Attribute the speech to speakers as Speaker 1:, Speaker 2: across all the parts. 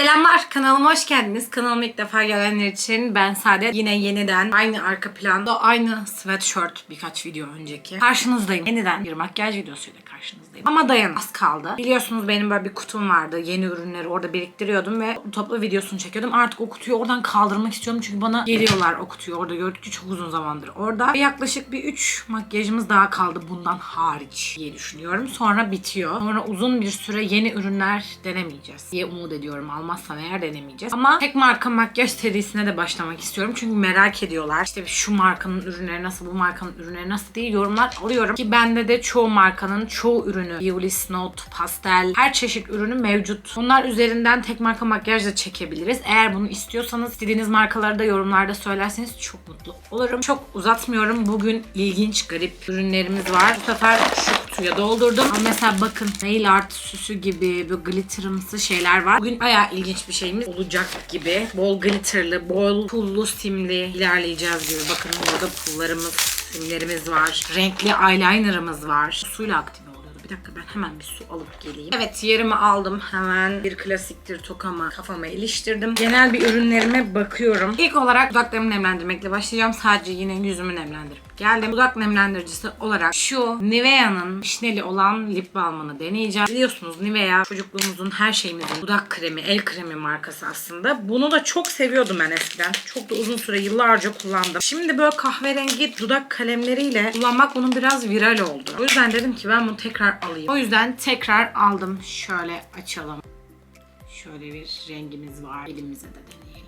Speaker 1: Selamlar kanalıma hoş geldiniz. Kanalıma ilk defa gelenler için ben Saadet. Yine yeniden aynı arka planda aynı sweatshirt birkaç video önceki. Karşınızdayım. Yeniden bir makyaj videosuyla karşınızdayım. Ama dayan az kaldı. Biliyorsunuz benim böyle bir kutum vardı. Yeni ürünleri orada biriktiriyordum ve toplu videosunu çekiyordum. Artık o kutuyu oradan kaldırmak istiyorum. Çünkü bana geliyorlar o kutuyu orada gördükçe çok uzun zamandır orada. Ve yaklaşık bir 3 makyajımız daha kaldı bundan hariç diye düşünüyorum. Sonra bitiyor. Sonra uzun bir süre yeni ürünler denemeyeceğiz diye umut ediyorum. Almazsam eğer denemeyeceğiz. Ama tek marka makyaj serisine de başlamak istiyorum. Çünkü merak ediyorlar. İşte şu markanın ürünleri nasıl, bu markanın ürünleri nasıl diye yorumlar alıyorum. Ki bende de çoğu markanın çoğu ürünü, Biolis Note, Pastel, her çeşit ürünü mevcut. Bunlar üzerinden tek marka makyaj da çekebiliriz. Eğer bunu istiyorsanız istediğiniz markaları da yorumlarda söylerseniz çok mutlu olurum. Çok uzatmıyorum. Bugün ilginç, garip ürünlerimiz var. Bu sefer şu kutuya doldurdum. Ama mesela bakın nail art süsü gibi böyle glitterımsı şeyler var. Bugün bayağı ilginç bir şeyimiz olacak gibi. Bol glitterlı, bol pullu, simli ilerleyeceğiz gibi. Bakın burada pullarımız, simlerimiz var. Renkli eyelinerımız var. Suyla aktive. Bir dakika ben hemen bir su alıp geleyim. Evet yerimi aldım. Hemen bir klasiktir tokama kafama iliştirdim. Genel bir ürünlerime bakıyorum. İlk olarak dudaklarımı nemlendirmekle başlayacağım. Sadece yine yüzümü nemlendirip geldim. Dudak nemlendiricisi olarak şu Nivea'nın vişneli olan lip balmını deneyeceğim. Biliyorsunuz Nivea çocukluğumuzun her şeyimizin dudak kremi, el kremi markası aslında. Bunu da çok seviyordum ben eskiden. Çok da uzun süre yıllarca kullandım. Şimdi böyle kahverengi dudak kalemleriyle kullanmak bunun biraz viral oldu. O yüzden dedim ki ben bunu tekrar alayım. O yüzden tekrar aldım. Şöyle açalım. Şöyle bir rengimiz var. Elimize de deneyelim.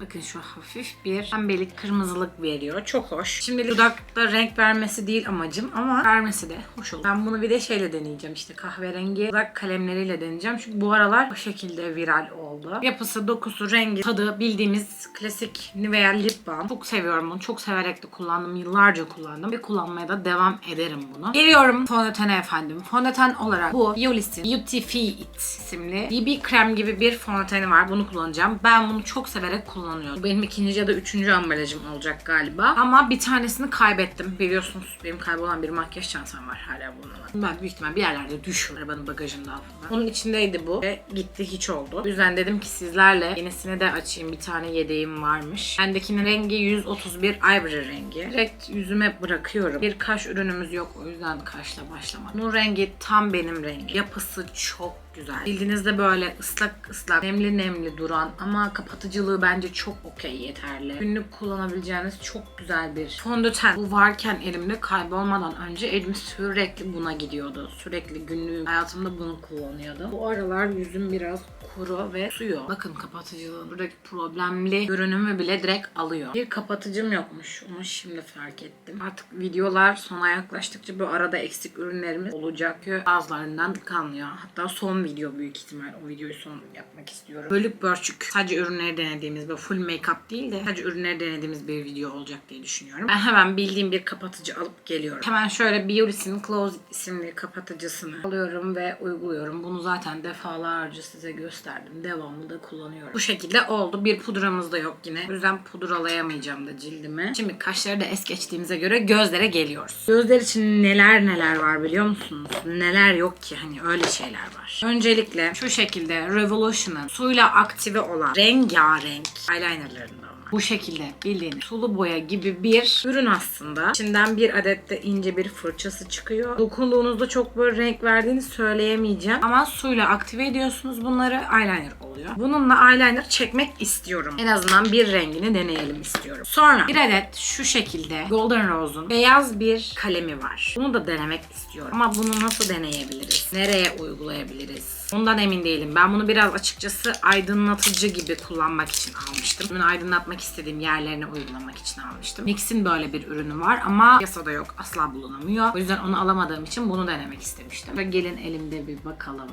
Speaker 1: Bakın şu hafif bir pembelik kırmızılık veriyor. Çok hoş. Şimdi dudakta renk vermesi değil amacım ama vermesi de hoş olur. Ben bunu bir de şeyle deneyeceğim işte kahverengi dudak kalemleriyle deneyeceğim. Çünkü bu aralar bu şekilde viral oldu. Yapısı, dokusu, rengi, tadı bildiğimiz klasik Nivea Lip Balm. Çok seviyorum bunu. Çok severek de kullandım. Yıllarca kullandım. Ve kullanmaya da devam ederim bunu. Geliyorum fondötene efendim. Fondöten olarak bu Biolis'in Beauty Fit isimli BB krem gibi bir fondöteni var. Bunu kullanacağım. Ben bunu çok severek kullanıyorum. Bu benim ikinci ya da üçüncü ambalajım olacak galiba. Ama bir tanesini kaybettim. Biliyorsunuz benim kaybolan bir makyaj çantam var hala bununla. Ben büyük ihtimal bir yerlerde düşüyor arabanın bagajında altında. Onun içindeydi bu ve gitti hiç oldu. O yüzden dedim ki sizlerle yenisini de açayım. Bir tane yedeğim varmış. Bendekinin rengi 131 Ivory rengi. Direkt yüzüme bırakıyorum. Bir kaş ürünümüz yok o yüzden kaşla başlamadım. Bunun rengi tam benim rengim. Yapısı çok güzel. Bildiğinizde böyle ıslak ıslak, nemli nemli duran ama kapatıcılığı bence çok okey yeterli. Günlük kullanabileceğiniz çok güzel bir fondöten. Bu varken elimde kaybolmadan önce elim sürekli buna gidiyordu. Sürekli günlük hayatımda bunu kullanıyordum. Bu aralar yüzüm biraz kuru ve suyu. Bakın kapatıcılığı. Buradaki problemli görünümü bile direkt alıyor. Bir kapatıcım yokmuş. Onu şimdi fark ettim. Artık videolar sona yaklaştıkça bu arada eksik ürünlerimiz olacak. Çünkü bazılarından kalmıyor. Hatta son video büyük ihtimal. O videoyu son yapmak istiyorum. Bölük bölçük sadece ürünleri denediğimiz ve full make-up değil de sadece ürünleri denediğimiz bir video olacak diye düşünüyorum. Ben hemen bildiğim bir kapatıcı alıp geliyorum. Hemen şöyle Biolis'in Close isimli kapatıcısını alıyorum ve uyguluyorum. Bunu zaten defalarca size gösterdim. Devamlı da kullanıyorum. Bu şekilde oldu. Bir pudramız da yok yine. O yüzden pudralayamayacağım da cildimi. Şimdi kaşları da es geçtiğimize göre gözlere geliyoruz. Gözler için neler neler var biliyor musunuz? Neler yok ki hani öyle şeyler var. Öncelikle şu şekilde Revolution'ın suyla aktive olan rengarenk eyelinerlarından. Bu şekilde bildiğiniz sulu boya gibi bir ürün aslında. İçinden bir adet de ince bir fırçası çıkıyor. Dokunduğunuzda çok böyle renk verdiğini söyleyemeyeceğim. Ama suyla aktive ediyorsunuz bunları eyeliner oluyor. Bununla eyeliner çekmek istiyorum. En azından bir rengini deneyelim istiyorum. Sonra bir adet şu şekilde Golden Rose'un beyaz bir kalemi var. Bunu da denemek istiyorum. Ama bunu nasıl deneyebiliriz? Nereye uygulayabiliriz? Ondan emin değilim. Ben bunu biraz açıkçası aydınlatıcı gibi kullanmak için almıştım. Bunu aydınlatmak istediğim yerlerine uygulamak için almıştım. NYX'in böyle bir ürünü var ama piyasada yok. Asla bulunamıyor. O yüzden onu alamadığım için bunu denemek istemiştim. Ve gelin elimde bir bakalım.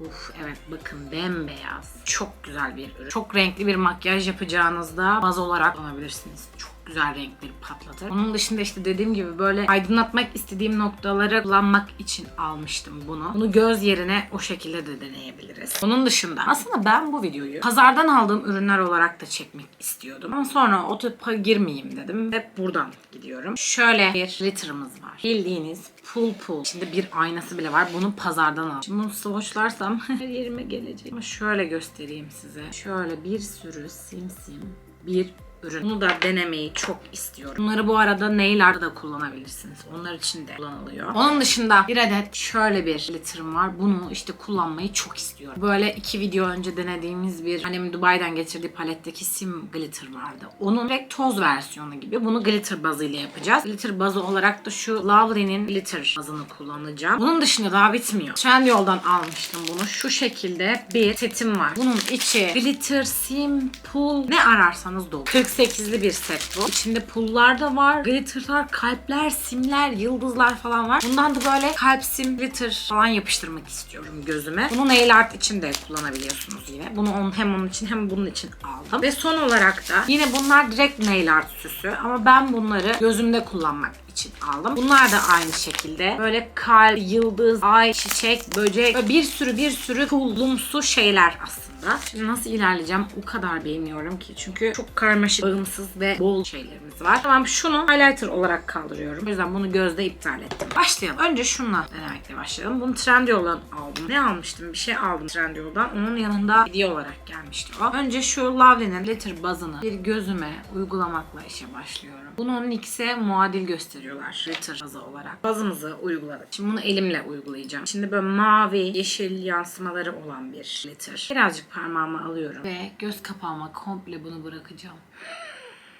Speaker 1: Uf evet bakın bembeyaz. Çok güzel bir ürün. Çok renkli bir makyaj yapacağınızda baz olarak kullanabilirsiniz. Çok güzel renkleri patlatır. Onun dışında işte dediğim gibi böyle aydınlatmak istediğim noktaları kullanmak için almıştım bunu. Bunu göz yerine o şekilde de deneyebiliriz. Onun dışında aslında ben bu videoyu pazardan aldığım ürünler olarak da çekmek istiyordum. Ama sonra o topa girmeyeyim dedim. Hep buradan gidiyorum. Şöyle bir glitter'ımız var. Bildiğiniz pul pul. İçinde bir aynası bile var. Bunu pazardan aldım. Şimdi bunu swatchlarsam her yerime gelecek. Ama şöyle göstereyim size. Şöyle bir sürü simsim bir ürün. Bunu da denemeyi çok istiyorum. Bunları bu arada nail art'ta da kullanabilirsiniz. Onlar için de kullanılıyor. Onun dışında bir adet şöyle bir glitter'ım var. Bunu işte kullanmayı çok istiyorum. Böyle iki video önce denediğimiz bir annemin Dubai'den getirdiği paletteki sim glitter vardı. Onun direkt toz versiyonu gibi. Bunu glitter bazıyla yapacağız. Glitter bazı olarak da şu Lovely'nin glitter bazını kullanacağım. Bunun dışında daha bitmiyor. Trendyol'dan almıştım bunu. Şu şekilde bir setim var. Bunun içi glitter, sim, pul ne ararsanız dolu. 48'li bir set bu. İçinde pullar da var. Glitterlar, kalpler, simler, yıldızlar falan var. Bundan da böyle kalp, sim, glitter falan yapıştırmak istiyorum gözüme. Bunu nail art için de kullanabiliyorsunuz yine. Bunu onun, hem onun için hem bunun için aldım. Ve son olarak da yine bunlar direkt nail art süsü ama ben bunları gözümde kullanmak için aldım. Bunlar da aynı şekilde böyle kalp, yıldız, ay, çiçek, böcek bir sürü bir sürü pullumsu şeyler aslında. Şimdi nasıl ilerleyeceğim o kadar bilmiyorum ki. Çünkü çok karmaşık, bağımsız ve bol şeylerimiz var. Tamam şunu highlighter olarak kaldırıyorum. O yüzden bunu gözde iptal ettim. Başlayalım. Önce şunla denemekle başlayalım. Bunu Trendyol'dan aldım. Ne almıştım? Bir şey aldım Trendyol'dan. Onun yanında video olarak gelmişti o. Önce şu Lovely'nin glitter bazını bir gözüme uygulamakla işe başlıyorum. Bunun X'e muadil gösteriyorlar glitter bazı olarak. Bazımızı uyguladık. Şimdi bunu elimle uygulayacağım. Şimdi böyle mavi, yeşil yansımaları olan bir glitter. Birazcık parmağıma alıyorum ve göz kapağıma komple bunu bırakacağım.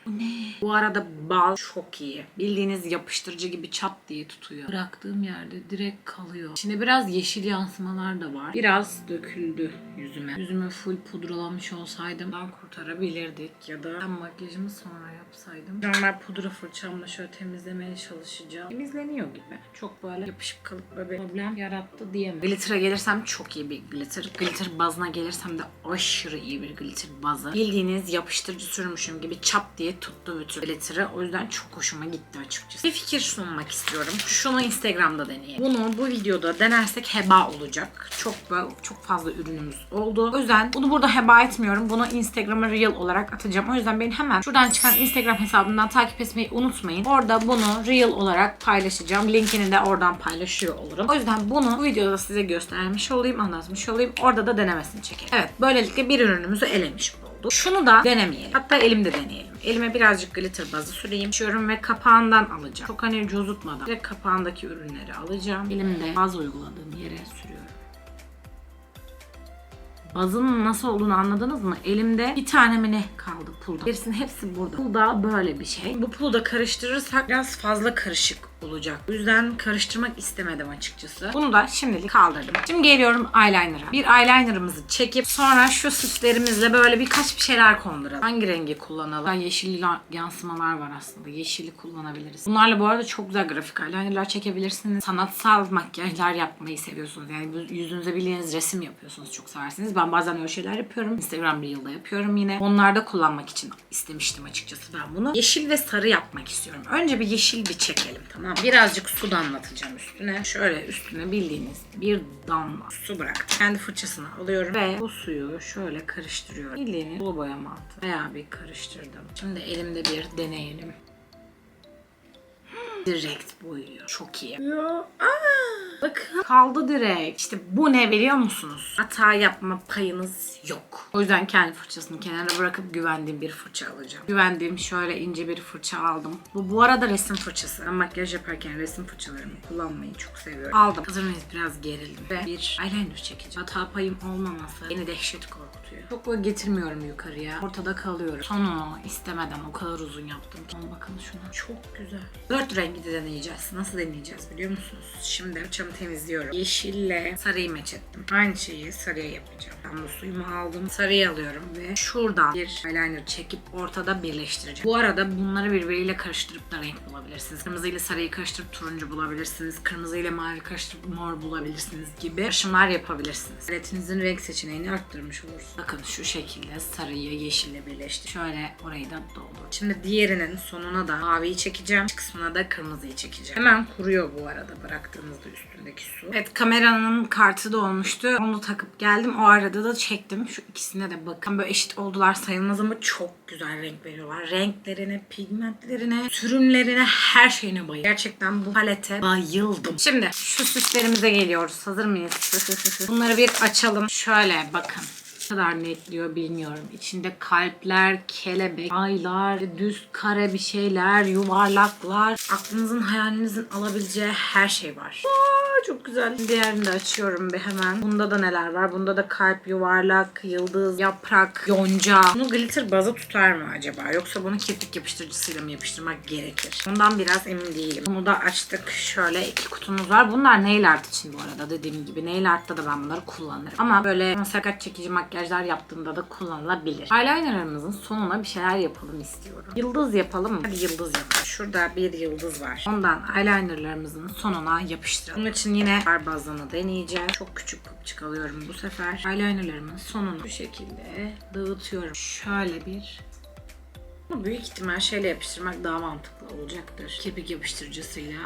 Speaker 1: Ne? Bu arada bal çok iyi. Bildiğiniz yapıştırıcı gibi çat diye tutuyor. Bıraktığım yerde direkt kalıyor. İçinde biraz yeşil yansımalar da var. Biraz döküldü yüzüme. Yüzümü full pudralamış olsaydım daha kurtarabilirdik. Ya da ben makyajımı sonra yapsaydım. Normal pudra fırçamla şöyle temizlemeye çalışacağım. Temizleniyor gibi. Çok böyle yapışık kalıp böyle problem yarattı diyemem. Glitter'a gelirsem çok iyi bir glitter. Glitter bazına gelirsem de aşırı iyi bir glitter bazı. Bildiğiniz yapıştırıcı sürmüşüm gibi çap diye tuttu bütün glitter'ı. O yüzden çok hoşuma gitti açıkçası. Bir fikir sunmak istiyorum. Şunu Instagram'da deneyelim. Bunu bu videoda denersek heba olacak. Çok çok fazla ürünümüz oldu. O yüzden bunu burada heba etmiyorum. Bunu Instagram'a reel olarak atacağım. O yüzden beni hemen şuradan çıkan Instagram hesabından takip etmeyi unutmayın. Orada bunu reel olarak paylaşacağım. Linkini de oradan paylaşıyor olurum. O yüzden bunu bu videoda size göstermiş olayım, anlatmış olayım. Orada da denemesini çekelim. Evet, böylelikle bir ürünümüzü elemiş olduk. Şunu da denemeyelim. Hatta elimde deneyelim. Elime birazcık glitter bazı süreyim. Şuyorum ve kapağından alacağım. Çok hani cozutmadan. Direkt kapağındaki ürünleri alacağım. Elimde baz uyguladığım yere sürüyorum. Bazın nasıl olduğunu anladınız mı? Elimde bir tane mi ne kaldı pulda. Gerisinin hepsi burada. Pulda böyle bir şey. Bu pulu da karıştırırsak biraz fazla karışık olacak. O yüzden karıştırmak istemedim açıkçası. Bunu da şimdilik kaldırdım. Şimdi geliyorum eyeliner'a. Bir eyeliner'ımızı çekip sonra şu süslerimizle böyle birkaç bir şeyler konduralım. Hangi rengi kullanalım? Yeşil yansımalar var aslında. Yeşili kullanabiliriz. Bunlarla bu arada çok güzel grafik eyeliner'lar çekebilirsiniz. Sanatsal makyajlar yapmayı seviyorsunuz. Yani yüzünüze bildiğiniz resim yapıyorsunuz. Çok seversiniz. Ben bazen öyle şeyler yapıyorum. Instagram Reel'da yapıyorum yine. Onlarda kullanmak için istemiştim açıkçası ben bunu. Yeşil ve sarı yapmak istiyorum. Önce bir yeşil bir çekelim tamam mı? Birazcık su damlatacağım üstüne. Şöyle üstüne bildiğiniz bir damla su bırak. Kendi fırçasını alıyorum ve bu suyu şöyle karıştırıyorum. Bildiğiniz sulu boya mantığı. Bayağı bir karıştırdım. Şimdi elimde bir deneyelim. Direkt boyuyor. Çok iyi. Ya, aa, bakın kaldı direkt. İşte bu ne biliyor musunuz? Hata yapma payınız yok. O yüzden kendi fırçasını kenara bırakıp güvendiğim bir fırça alacağım. Güvendiğim şöyle ince bir fırça aldım. Bu bu arada resim fırçası. Ben makyaj yaparken resim fırçalarımı kullanmayı çok seviyorum. Aldım. Hazır mıyız? Biraz gerildim. Ve bir eyeliner çekeceğim. Hata payım olmaması beni dehşet korkutuyor. Çok böyle getirmiyorum yukarıya. Ortada kalıyorum. Sonunu istemeden o kadar uzun yaptım ki. Ama bakın şuna. Çok güzel. Dört rengi de deneyeceğiz. Nasıl deneyeceğiz biliyor musunuz? Şimdi altını temizliyorum. Yeşille sarıyı meç ettim. Aynı şeyi sarıya yapacağım. Ben bu suyumu aldım. Sarıyı alıyorum ve şuradan bir eyeliner çekip ortada birleştireceğim. Bu arada bunları birbiriyle karıştırıp da renk bulabilirsiniz. Kırmızı ile sarıyı karıştırıp turuncu bulabilirsiniz. Kırmızı ile mavi karıştırıp mor bulabilirsiniz gibi karışımlar yapabilirsiniz. Paletinizin renk seçeneğini arttırmış olursunuz. Bakın şu şekilde sarıyı yeşille birleştir. Şöyle orayı da doldur. Şimdi diğerinin sonuna da maviyi çekeceğim. İç kısmına da kırmızıyı çekeceğim. Hemen kuruyor bu arada bıraktığınızda üstündeki su. Evet kameranın kartı da olmuştu. Onu takıp geldim. O arada da çektim. Şu ikisine de bakın. Böyle eşit oldular sayılmaz ama çok güzel renk veriyorlar. Renklerine, pigmentlerine, sürümlerine, her şeyine bayıldım. Gerçekten bu palete bayıldım. Şimdi şu süslerimize geliyoruz. Hazır mıyız? Bunları bir açalım. Şöyle bakın. Kadar netliyor bilmiyorum. İçinde kalpler, kelebek, aylar, düz kare bir şeyler, yuvarlaklar. Aklınızın hayalinizin alabileceği her şey var. Aa, çok güzel. Diğerini de açıyorum bir hemen. Bunda da neler var? Bunda da kalp, yuvarlak, yıldız, yaprak, yonca. Bunu glitter bazı tutar mı acaba? Yoksa bunu kirpik yapıştırıcısıyla mı yapıştırmak gerekir? Ondan biraz emin değilim. Bunu da açtık. Şöyle iki kutumuz var. Bunlar nail art için bu arada dediğim gibi. Nail art'ta da ben bunları kullanırım. Ama böyle sakat çekici makyajlar yaptığımda da kullanılabilir. Eyelinerımızın sonuna bir şeyler yapalım istiyorum. Yıldız yapalım mı? Hadi yıldız yapalım. Şurada bir yıldız var. Ondan eyelinerlarımızın sonuna yapıştıralım. Bunun için yine far bazını deneyeceğim. Çok küçük küçük alıyorum bu sefer. Eyelinerlarımın sonunu bu şekilde dağıtıyorum. Şöyle bir büyük ihtimal şeyle yapıştırmak daha mantıklı olacaktır. Kirpik yapıştırıcısıyla.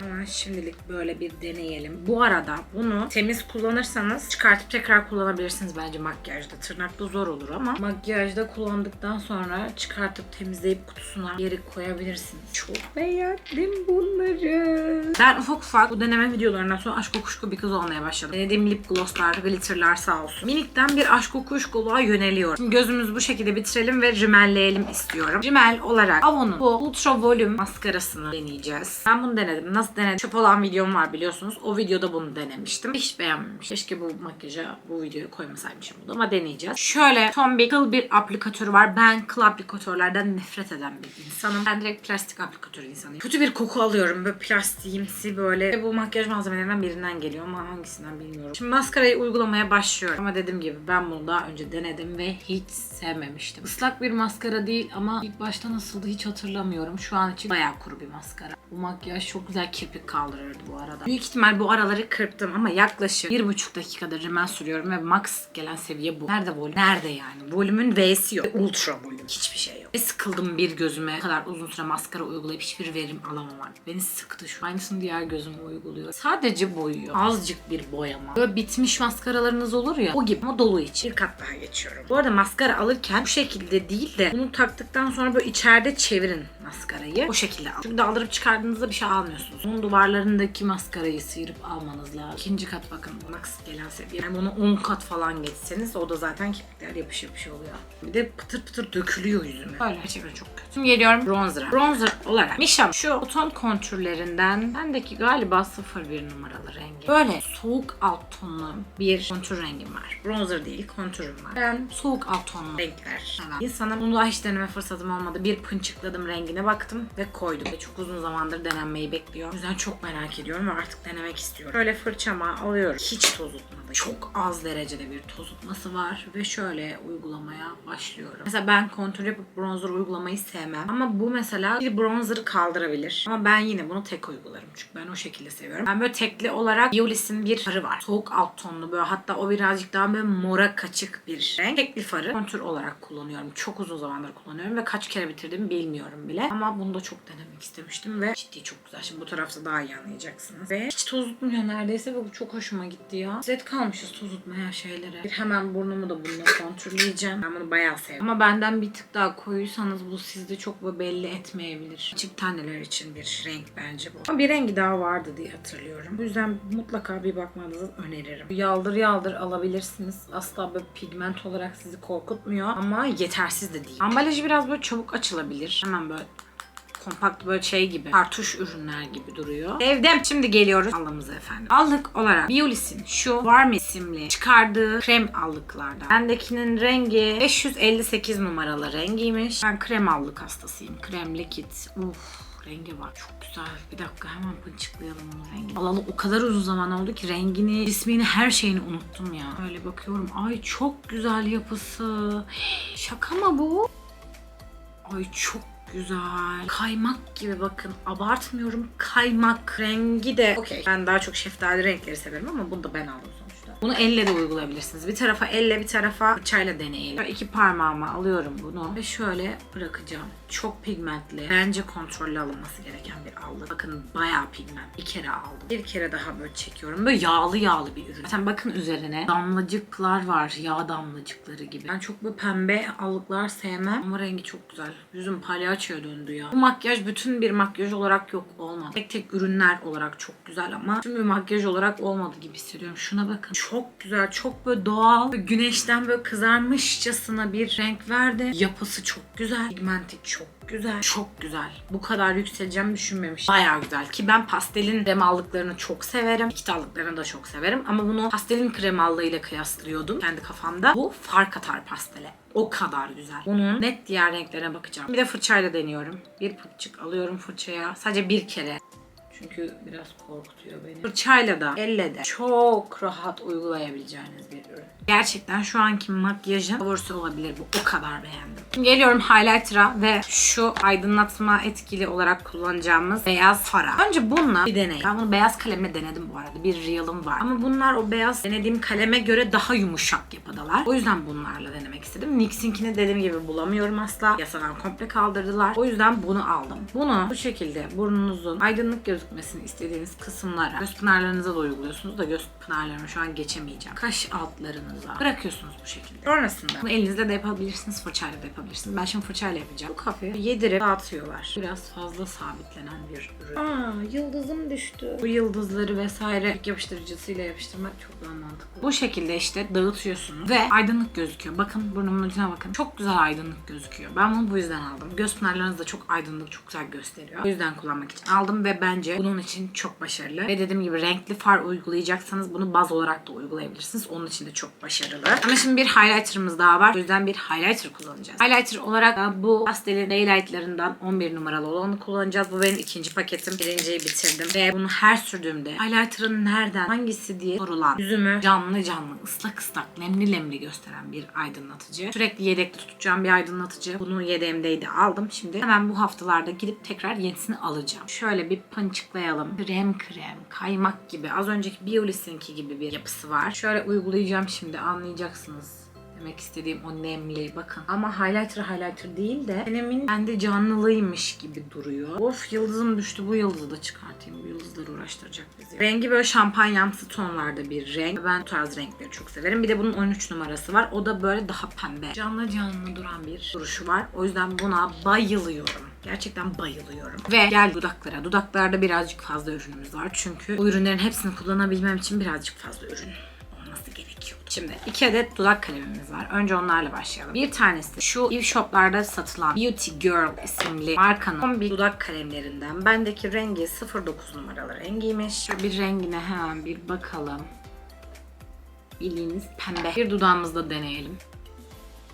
Speaker 1: Ama şimdilik böyle bir deneyelim. Bu arada bunu temiz kullanırsanız çıkartıp tekrar kullanabilirsiniz bence makyajda. Tırnakta zor olur ama makyajda kullandıktan sonra çıkartıp temizleyip kutusuna geri koyabilirsiniz. Çok beğendim bunları. Ben ufak ufak bu deneme videolarından sonra aşk kokuşku bir kız olmaya başladım. Denediğim lip glosslar, glitterlar sağ olsun. Minikten bir aşk kokuşkuluğa yöneliyorum. Şimdi gözümüzü bu şekilde bitirelim ve rimelleyelim istiyorum. Rimel olarak Avon'un bu Ultra Volume maskarasını deneyeceğiz. Ben bunu denedim. Nasıl denedim? Çöp olan videom var biliyorsunuz. O videoda bunu denemiştim. Hiç beğenmemiştim. Keşke bu makyaja bu videoyu koymasaymışım bunu ama deneyeceğiz. Şöyle son bir kıl bir aplikatörü var. Ben kıl aplikatörlerden nefret eden bir insanım. Ben direkt plastik aplikatör insanıyım. Kötü bir koku alıyorum. Böyle plastiğimsi böyle. Bu makyaj malzemelerinden birinden geliyor ama hangisinden bilmiyorum. Şimdi maskarayı uygulamaya başlıyorum. Ama dediğim gibi ben bunu daha önce denedim ve hiç sevmemiştim. Islak bir maskara değil ama ilk başta nasıldı hiç hatırlamıyorum. Şu an için bayağı kuru bir maskara. Bu makyaj çok güzel kirpik kaldırırdı bu arada. Büyük ihtimal bu araları kırptım ama yaklaşık bir buçuk dakikada rimel sürüyorum ve max gelen seviye bu. Nerede volüm? Nerede yani? Volümün V'si yok. Ultra volüm. Hiçbir şey yok. Ve sıkıldım bir gözüme. Kadar uzun süre maskara uygulayıp hiçbir verim alamamak. Beni sıktı şu. Aynısını diğer gözüme uyguluyor. Sadece boyuyor. Azıcık bir boyama. Böyle bitmiş maskaralarınız olur ya. O gibi ama dolu için. Bir kat daha geçiyorum. Bu arada maskara alırken bu şekilde değil de bunu taktıktan sonra böyle içeride çevirin maskarayı. O şekilde al. Çünkü daldırıp çıkardığınızda bir şey almıyorsunuz. Bunun duvarlarındaki maskarayı sıyırıp almanız lazım. İkinci kat bakın max gelen seviye. Yani bunu 10 kat falan geçseniz o da zaten kirpikler yapış yapış oluyor. Bir de pıtır pıtır dökülüyor yüzüme. Böyle gerçekten çok kötü. Şimdi geliyorum bronzer'a. Bronzer olarak Mişam şu ton kontürlerinden bendeki galiba 01 numaralı rengi. Böyle soğuk alt tonlu bir kontür rengim var. Bronzer değil kontürüm var. Ben soğuk alt tonlu renkler seven. İnsanım bunu hiç deneme fırsatım olmadı. Bir pınçıkladım rengine baktım ve koydum. Ve çok uzun zamandır denenmeyi bekliyor. O yüzden çok merak ediyorum ve artık denemek istiyorum. Şöyle fırçama alıyorum. Hiç tozutmadı. Çok az derecede bir tozutması var ve şöyle uygulamaya başlıyorum. Mesela ben kontür yapıp bronzer uygulamayı sevmem. Ama bu mesela bir bronzer'ı kaldırabilir. Ama ben yine bunu tek uygularım. Çünkü ben o şekilde seviyorum. Ben böyle tekli olarak Biolis'in bir farı var. Soğuk alt tonlu böyle hatta o birazcık daha böyle mora kaçık bir renk. Tekli farı kontür olarak kullanıyorum. Çok uzun zamandır kullanıyorum ve kaç kere bitirdim bilmiyorum bile. Ama bunu da çok denemek istemiştim ve ciddi çok güzel. Şimdi bu tarafta daha iyi anlayacaksınız. Ve hiç tozutmuyor neredeyse ve bu çok hoşuma gitti ya. Zet kalmışız tozutmaya şeylere. Bir hemen burnumu da bununla kontürleyeceğim. Ben bunu bayağı sevdim. Ama benden bir tık daha koyuysanız bu sizde çok belli etmeyebilir. Açık taneler için bir renk bence bu. Ama bir rengi daha vardı diye hatırlıyorum. Bu yüzden mutlaka bir bakmanızı öneririm. Yaldır yaldır alabilirsiniz. Asla böyle pigment olarak sizi korkutmuyor ama yetersiz de değil. Ambalajı biraz böyle çabuk açılabilir. Hemen böyle kompakt böyle şey gibi kartuş ürünler gibi duruyor. Sevdim. Şimdi geliyoruz alımıza efendim. Allık olarak Biolis'in şu Warm isimli çıkardığı krem allıklardan. Bendekinin rengi 558 numaralı rengiymiş. Ben krem allık hastasıyım. Krem likit. Uf rengi var. Çok güzel. Bir dakika hemen pınçıklayalım onun rengini. Alalı o kadar uzun zaman oldu ki rengini, ismini, her şeyini unuttum ya. Öyle bakıyorum. Ay çok güzel yapısı. Şaka mı bu? Ay çok güzel. Kaymak gibi bakın. Abartmıyorum. Kaymak. Rengi de okey. Ben daha çok şeftali renkleri severim ama bunu da ben aldım sonuçta. Bunu elle de uygulayabilirsiniz. Bir tarafa elle bir tarafa fırçayla deneyelim. Şöyle iki parmağıma alıyorum bunu ve şöyle bırakacağım. Çok pigmentli. Bence kontrollü alınması gereken bir allık. Bakın bayağı pigment. Bir kere aldım. Bir kere daha böyle çekiyorum. Böyle yağlı yağlı bir ürün. Zaten bakın üzerine damlacıklar var. Yağ damlacıkları gibi. Ben çok bu pembe allıklar sevmem. Ama rengi çok güzel. Yüzüm palyaçoya döndü ya. Bu makyaj bütün bir makyaj olarak yok olmadı. Tek tek ürünler olarak çok güzel ama tüm bir makyaj olarak olmadı gibi hissediyorum. Şuna bakın. Çok güzel. Çok böyle doğal. Böyle güneşten böyle kızarmışçasına bir renk verdi. Yapısı çok güzel. Pigmenti çok güzel. Çok güzel. Bu kadar yükseleceğimi düşünmemiştim. Bayağı güzel. Ki ben pastelin krem allıklarını çok severim. İki allıklarını da çok severim. Ama bunu pastelin krem allığıyla kıyaslıyordum kendi kafamda. Bu fark atar pastele. O kadar güzel. Bunun net diğer renklerine bakacağım. Bir de fırçayla deniyorum. Bir pıpçık alıyorum fırçaya. Sadece bir kere. Çünkü biraz korkutuyor beni. Fırçayla da elle de çok rahat uygulayabileceğiniz bir ürün. Gerçekten şu anki makyajın favorisi olabilir bu. O kadar beğendim. Şimdi geliyorum highlighter'a ve şu aydınlatma etkili olarak kullanacağımız beyaz fara. Önce bununla bir deneyim. Ben bunu beyaz kalemle denedim bu arada. Bir real'ım var. Ama bunlar o beyaz denediğim kaleme göre daha yumuşak yapıdalar. O yüzden bunlarla denemek istedim. NYX'inkini dediğim gibi bulamıyorum asla. Yasadan komple kaldırdılar. O yüzden bunu aldım. Bunu bu şekilde burnunuzun aydınlık gözükmesini istediğiniz kısımlara göz pınarlarınıza da uyguluyorsunuz da göz pınarlarımı şu an geçemeyeceğim. Kaş altlarınıza bırakıyorsunuz bu şekilde. Sonrasında bunu elinizle de yapabilirsiniz, fırçayla da yapabilirsiniz. Ben şimdi fırçayla yapacağım. Bu kafayı yedirip dağıtıyorlar. Biraz fazla sabitlenen bir ürün. Aa yıldızım düştü. Bu yıldızları vesaire yapıştırıcısıyla yapıştırmak çok daha mantıklı. Bu şekilde işte dağıtıyorsunuz ve aydınlık gözüküyor. Bakın burnumun ucuna bakın. Çok güzel aydınlık gözüküyor. Ben bunu bu yüzden aldım. Göz pınarlarınız da çok aydınlık, çok güzel gösteriyor. O yüzden kullanmak için aldım ve bence bunun için çok başarılı. Ve dediğim gibi renkli far uygulayacaksanız bunu baz olarak da uygulayabilirsiniz. Onun için de çok başarılı. Ama şimdi bir highlighter'ımız daha var. O yüzden bir highlighter kullanacağız. Highlighter olarak bu pastelin daylight'larından 11 numaralı olanı kullanacağız. Bu benim ikinci paketim. Birinciyi bitirdim. Ve bunu her sürdüğümde highlighter'ın nereden, hangisi diye sorulan yüzümü canlı canlı, ıslak ıslak, nemli nemli gösteren bir aydınlatıcı. Sürekli yedekli tutacağım bir aydınlatıcı. Bunu yedeğimdeydi aldım. Şimdi hemen bu haftalarda gidip tekrar yenisini alacağım. Şöyle bir pançıklayalım. Krem krem, kaymak gibi. Az önceki Biolis'inki gibi bir yapısı var. Şöyle uygulayacağım şimdi anlayacaksınız demek istediğim o nemli bakın. Ama highlighter highlighter değil de tenemin kendi canlılıymış gibi duruyor. Of yıldızım düştü bu yıldızı da çıkartayım. Bu yıldızları uğraştıracak bizi. Rengi böyle şampanyamsı tonlarda bir renk. Ben bu tarz renkleri çok severim. Bir de bunun 13 numarası var. O da böyle daha pembe. Canlı canlı duran bir duruşu var. O yüzden buna bayılıyorum. Gerçekten bayılıyorum. Ve gel dudaklara. Dudaklarda birazcık fazla ürünümüz var. Çünkü bu ürünlerin hepsini kullanabilmem için birazcık fazla ürün. Şimdi iki adet dudak kalemimiz var. Önce onlarla başlayalım. Bir tanesi şu Eve Shop'larda satılan Beauty Girl isimli markanın 11 dudak kalemlerinden. Bendeki rengi 09 numaralı rengiymiş. Bir rengine hemen bir bakalım. Bildiğiniz pembe. Bir dudağımızda deneyelim.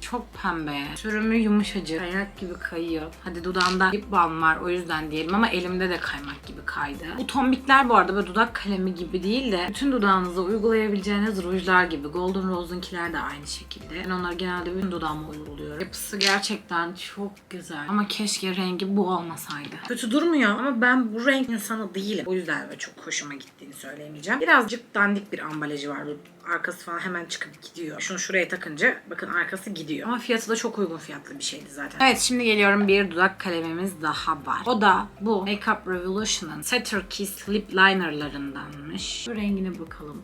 Speaker 1: Çok pembe. Sürümü yumuşacık. Kaynak gibi kayıyor. Hadi dudağımda lip balm var o yüzden diyelim ama elimde de kaymak gibi kaydı. Bu tombikler bu arada böyle dudak kalemi gibi değil de bütün dudağınıza uygulayabileceğiniz rujlar gibi. Golden Rose'unkiler de aynı şekilde. Ben onları genelde bütün dudağıma uyguluyorum. Yapısı gerçekten çok güzel. Ama keşke rengi bu olmasaydı. Kötü durmuyor ama ben bu renk insanı değilim. O yüzden böyle çok hoşuma gittiğini söyleyemeyeceğim. Birazcık dandik bir ambalajı var. Arkası falan hemen çıkıp gidiyor. Şunu şuraya takınca bakın arkası gidiyor. Ama fiyatı da çok uygun fiyatlı bir şeydi zaten. Evet şimdi geliyorum bir dudak kalemimiz daha var. O da bu Makeup Revolution'ın Setter Kiss Lip Liner'larındanmış. Şu rengine bakalım.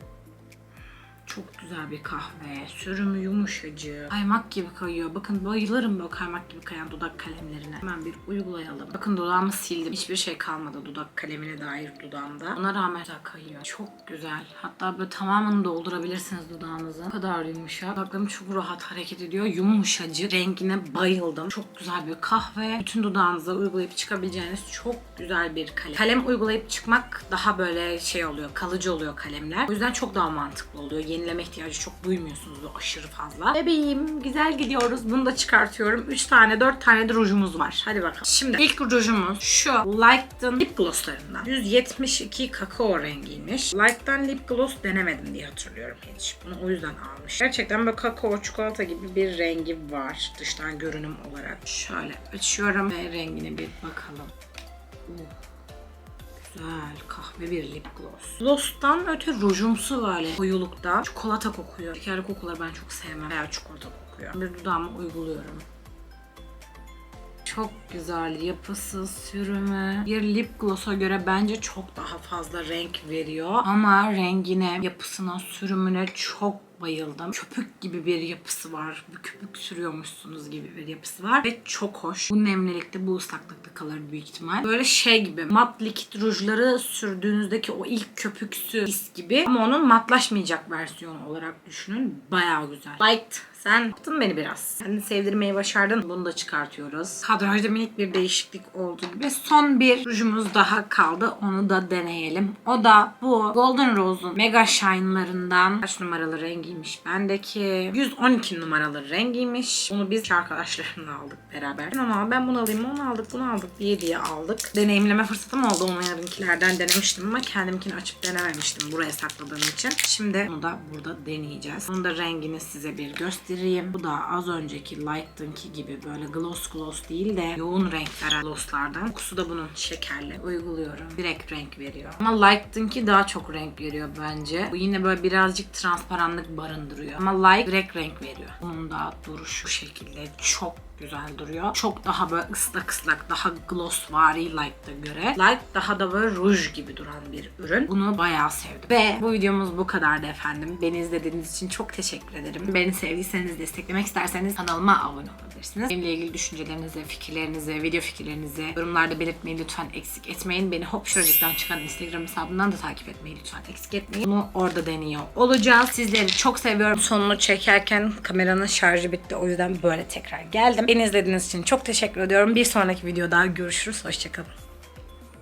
Speaker 1: Çok güzel bir kahve. Sürümü yumuşacık. Kaymak gibi kayıyor. Bakın bayılırım böyle kaymak gibi kayan dudak kalemlerine. Hemen bir uygulayalım. Bakın dudağımı sildim. Hiçbir şey kalmadı dudak kalemine dair dudağımda. Ona rağmen güzel kayıyor. Çok güzel. Hatta böyle tamamını doldurabilirsiniz dudağınızı. O kadar yumuşak. Dudaklarım çok rahat hareket ediyor. Yumuşacık. Rengine bayıldım. Çok güzel bir kahve. Bütün dudağınıza uygulayıp çıkabileceğiniz çok güzel bir kalem. Kalem uygulayıp çıkmak daha böyle şey oluyor. Kalıcı oluyor kalemler. O yüzden çok daha mantıklı oluyor. Yenileme ihtiyacı çok duymuyorsunuz bu aşırı fazla. Bebeğim güzel gidiyoruz. Bunu da çıkartıyorum. 3 tane 4 tane de rujumuz var. Hadi bakalım. Şimdi ilk rujumuz şu Light'ın lip glosslarından. 172 kakao rengiymiş. Light'tan lip gloss denemedim diye hatırlıyorum hiç. Bunu o yüzden almış. Gerçekten böyle kakao çikolata gibi bir rengi var dıştan görünüm olarak. Şöyle açıyorum ve rengine bir bakalım. Uh. Güzel kahve bir lip gloss. Gloss'tan öte rujumsu böyle koyulukta. Çikolata kokuyor. Şekerli kokuları ben çok sevmem. Veya çikolata kokuyor. Bir dudağıma uyguluyorum. Çok güzel yapısı, sürümü. Bir lip gloss'a göre bence çok daha fazla renk veriyor. Ama rengine, yapısına, sürümüne çok bayıldım. Köpük gibi bir yapısı var. Bir köpük sürüyormuşsunuz gibi bir yapısı var. Ve çok hoş. Bu nemlilikte, bu ıslaklıkta kalır büyük ihtimal. Böyle şey gibi mat likit rujları sürdüğünüzdeki o ilk köpüksü his gibi. Ama onun matlaşmayacak versiyonu olarak düşünün. Bayağı güzel. Light sen yaptın beni biraz. Kendini sevdirmeyi başardın. Bunu da çıkartıyoruz. Kadrajda minik bir değişiklik oldu gibi. Son bir rujumuz daha kaldı. Onu da deneyelim. O da bu Golden Rose'un Mega Shine'larından kaç numaralı rengiymiş bendeki? 112 numaralı rengiymiş. Bunu biz arkadaşlarımla aldık beraber. Ama ben bunu alayım, onu aldık, bunu aldık diye diye aldık. Deneyimleme fırsatım oldu. Onlarınkilerden denemiştim ama kendimkini açıp denememiştim buraya sakladığım için. Şimdi bunu da burada deneyeceğiz. Bunun da rengini size bir göstereyim. Bu da az önceki Light'ınki gibi böyle gloss gloss değil de yoğun renk veren glosslardan. Kokusu da bunun şekerli. Uyguluyorum. Direkt renk veriyor. Ama Light'ınki daha çok renk veriyor bence. Bu yine böyle birazcık transparanlık barındırıyor. Ama Light direkt renk veriyor. Bunun da duruşu bu şekilde çok güzel duruyor. Çok daha böyle ıslak ıslak, daha gloss vari Light'a göre. Light daha da böyle ruj gibi duran bir ürün. Bunu bayağı sevdim. Ve bu videomuz bu kadardı efendim. Beni izlediğiniz için çok teşekkür ederim. Beni sevdiyseniz, desteklemek isterseniz kanalıma abone olabilirsiniz. Benimle ilgili düşüncelerinizi, fikirlerinizi, video fikirlerinizi yorumlarda belirtmeyi lütfen eksik etmeyin. Beni hop şuracıktan çıkan Instagram hesabından da takip etmeyi lütfen eksik etmeyin. Bunu orada deniyor olacağız. Sizleri çok seviyorum. Sonunu çekerken kameranın şarjı bitti. O yüzden böyle tekrar geldim. Beni izlediğiniz için çok teşekkür ediyorum. Bir sonraki videoda görüşürüz. Hoşçakalın.